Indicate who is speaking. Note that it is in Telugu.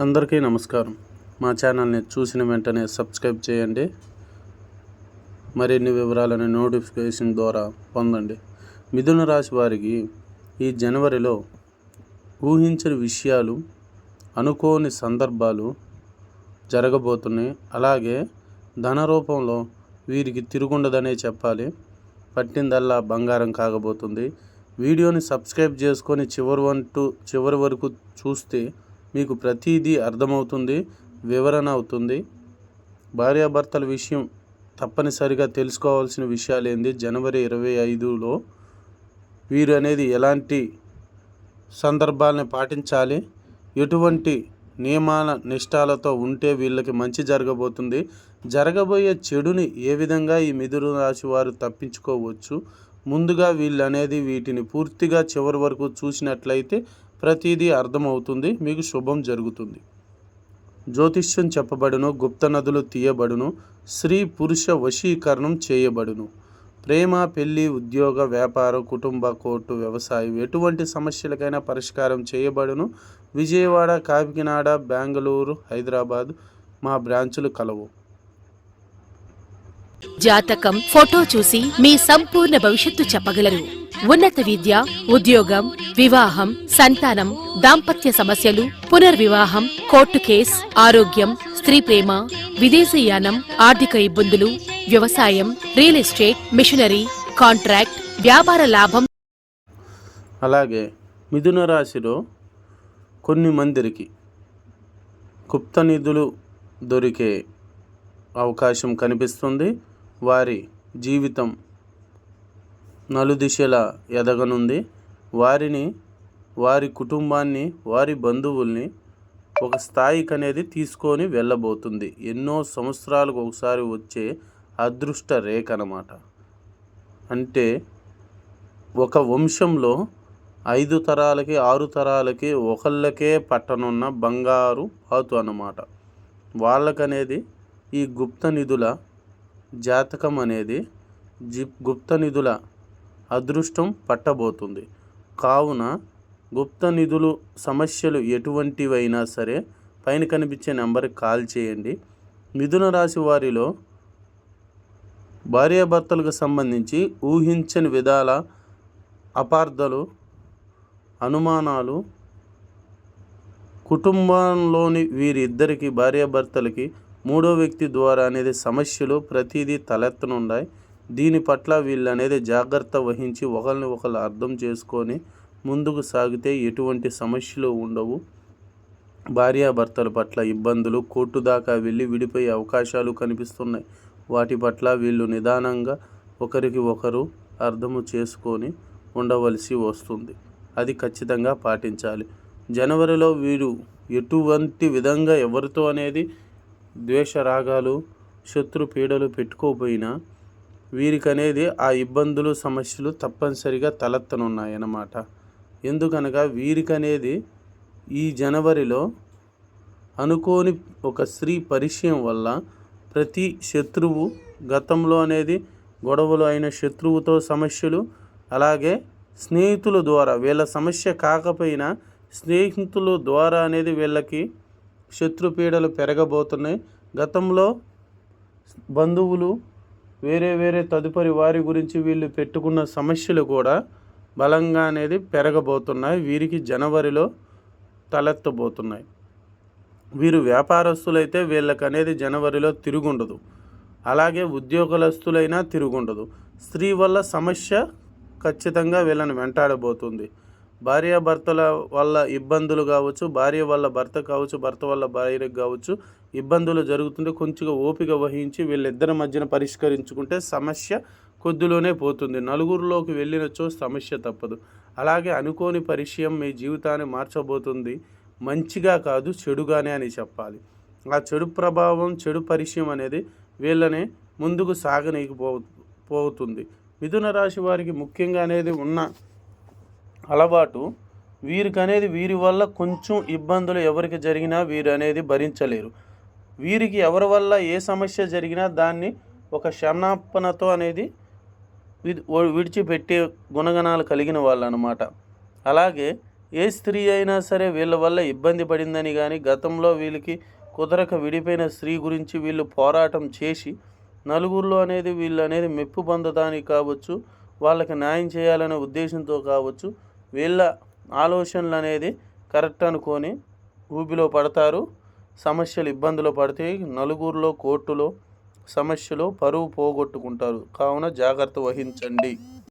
Speaker 1: అందరికీ నమస్కారం. మా ఛానల్ని చూసిన వెంటనే సబ్స్క్రైబ్ చేయండి. మరిన్ని వివరాలను నోటిఫికేషన్ ద్వారా పొందండి. మిథున రాశి వారికి ఈ జనవరిలో ఊహించని విషయాలు అనుకోని సందర్భాలు జరగబోతున్నాయి. అలాగే ధన రూపంలో వీరికి తిరుగుండదనే చెప్పాలి. పట్టిందల్లా బంగారం కాగబోతుంది. వీడియోని సబ్స్క్రైబ్ చేసుకొని చివరి వంటూ చివరి వరకు చూస్తే మీకు ప్రతిదీ అర్థమవుతుంది వివరణ అవుతుంది. భార్యాభర్తల విషయం తప్పనిసరిగా తెలుసుకోవాల్సిన విషయాలు ఏంది జనవరి ఇరవై ఐదులో వీరు అనేది ఎలాంటి సందర్భాలను పాటించాలి? ఎటువంటి నియమాల నిష్టాలతో ఉంటే వీళ్ళకి మంచి జరగబోతుంది? జరగబోయే చెడుని ఏ విధంగా ఈ మిథున రాశి వారు తప్పించుకోవచ్చు? ముందుగా వీళ్ళు అనేది వీటిని పూర్తిగా చివరి వరకు చూసినట్లయితే ప్రతిదీ అర్థమవుతుంది మీకు శుభం జరుగుతుంది. జ్యోతిష్యం చెప్పబడును గుప్త నదులు తీయబడును స్త్రీ పురుష వశీకరణం చేయబడును. ప్రేమ పెళ్ళి ఉద్యోగ వ్యాపారం కుటుంబ కోర్టు వ్యవసాయం ఎటువంటి సమస్యలకైనా పరిష్కారం చేయబడును. విజయవాడ కాకినాడ బెంగళూరు హైదరాబాద్ మా బ్రాంచులు కలవు.
Speaker 2: జాతకం ఫోటో చూసి మీ సంపూర్ణ భవిష్యత్తు చెప్పగలరు. ఉన్నత విద్య ఉద్యోగం వివాహం సంతానం దాంపత్య సమస్యలు పునర్వివాహం కోర్టు కేస్ ఆరోగ్యం స్త్రీ ప్రేమ విదేశీయానం ఆర్థిక ఇబ్బందులు వ్యవసాయం రియల్ ఎస్టేట్ మిషనరీ కాంట్రాక్ట్ వ్యాపార లాభం.
Speaker 1: అలాగే మిథున రాశిలో కొన్ని మందిరికి గుప్త నిధులు దొరికే అవకాశం కనిపిస్తుంది. వారి జీవితం నలుదిశలా ఎదగనుంది. వారిని వారి కుటుంబాన్ని వారి బంధువుల్ని ఒక స్థాయికి అనేది తీసుకొని వెళ్ళబోతుంది. ఎన్నో సంవత్సరాలకు ఒకసారి వచ్చే అదృష్ట రేఖ అన్నమాట. అంటే ఒక వంశంలో ఐదు తరాలకి ఆరు తరాలకి ఒకళ్ళకే పట్టనున్న బంగారు పాతు అన్నమాట. వాళ్ళకనేది ఈ గుప్త నిధుల జాతకం అనేది జి గుప్త నిధుల అదృష్టం పట్టబోతుంది. కావున గుప్త నిధులు సమస్యలు ఎటువంటివైనా సరే పైన కనిపించే నెంబర్కి కాల్ చేయండి. మిథున రాశి వారిలో భార్యాభర్తలకు సంబంధించి ఊహించని విధాల అపార్థలు అనుమానాలు కుటుంబంలోని వీరిద్దరికి భార్యాభర్తలకి మూడో వ్యక్తి ద్వారా అనేది సమస్యలు ప్రతిదీ తలెత్తనున్నాయి. దీని పట్ల వీళ్ళు అనేది జాగ్రత్త వహించి ఒకరిని ఒకరు అర్థం చేసుకొని ముందుకు సాగితే ఎటువంటి సమస్యలు ఉండవు. భార్యాభర్తల పట్ల ఇబ్బందులు కోర్టు దాకా వెళ్ళి విడిపోయే అవకాశాలు కనిపిస్తున్నాయి. వాటి పట్ల వీళ్ళు నిదానంగా ఒకరికి ఒకరు అర్థము చేసుకొని ఉండవలసి వస్తుంది. అది ఖచ్చితంగా పాటించాలి. జనవరిలో వీరు ఎటువంటి విధంగా ఎవరితో అనేది ద్వేష రాగాలు శత్రు పీడలు పెట్టుకోపోయినా వీరికనేది ఆ ఇబ్బందులు సమస్యలు తప్పనిసరిగా తలెత్తనున్నాయి అన్నమాట ఎందుకనగా వీరికనేది ఈ జనవరిలో అనుకోని ఒక స్త్రీ పరిచయం వల్ల ప్రతి శత్రువు గతంలో అనేది గొడవలు అయిన శత్రువుతో సమస్యలు అలాగే స్నేహితుల ద్వారా వీళ్ళ సమస్య కాకపోయినా స్నేహితుల ద్వారా అనేది వీళ్ళకి శత్రుపీడలు పెరగబోతున్నాయి. గతంలో బంధువులు వేరే వేరే తదుపరి వారి గురించి వీళ్ళు పెట్టుకున్న సమస్యలు కూడా బలంగా అనేది పెరగబోతున్నాయి. వీరికి జనవరిలో తలెత్తబోతున్నాయి. వీరు వ్యాపారస్తులైతే వీళ్ళకి అనేది జనవరిలో తిరుగుండదు. అలాగే ఉద్యోగస్తులైనా తిరుగుండదు. స్త్రీ వల్ల సమస్య ఖచ్చితంగా వీళ్ళని వెంటాడబోతుంది. భార్యాభర్తల వల్ల ఇబ్బందులు కావచ్చు భార్య వల్ల భర్త కావచ్చు భర్త వల్ల భార్యకు కావచ్చు ఇబ్బందులు జరుగుతుంటే కొంచెం ఓపిక వహించి వీళ్ళిద్దరి మధ్యన పరిష్కరించుకుంటే సమస్య కొద్దిలోనే పోతుంది. నలుగురిలోకి వెళ్ళినచో సమస్య తప్పదు. అలాగే అనుకోని పరిచయం మీ జీవితాన్ని మార్చబోతుంది. మంచిగా కాదు చెడుగానే అని చెప్పాలి. ఆ చెడు ప్రభావం చెడు పరిచయం అనేది వీళ్ళని ముందుకు సాగనీయకపో పోతుంది. మిథున రాశి వారికి ముఖ్యంగా అనేది ఉన్న అలవాటు. వీరికి అనేది వీరి వల్ల కొంచెం ఇబ్బందులు ఎవరికి జరిగినా వీరు అనేది భరించలేరు. వీరికి ఎవరి వల్ల ఏ సమస్య జరిగినా దాన్ని ఒక క్షమాపణతో అనేది విడిచిపెట్టే గుణగణాలు కలిగిన వాళ్ళు అనమాట అలాగే ఏ స్త్రీ అయినా సరే వీళ్ళ వల్ల ఇబ్బంది పడిందని కానీ గతంలో వీళ్ళకి కుదరక విడిపోయిన స్త్రీ గురించి వీళ్ళు పోరాటం చేసి నలుగురిలో అనేది వీళ్ళు అనేది మెప్పు పొందడానికి కావచ్చు వాళ్ళకి న్యాయం చేయాలనే ఉద్దేశంతో కావచ్చు వీళ్ళ ఆలోచనలు అనేది కరెక్ట్ అనుకొని ఊబిలో పడతారు. సమస్యలు ఇబ్బందులు పడితే నలుగురిలో కోర్టులో సమస్యలు పరువు పోగొట్టుకుంటారు. కావున జాగ్రత్త వహించండి.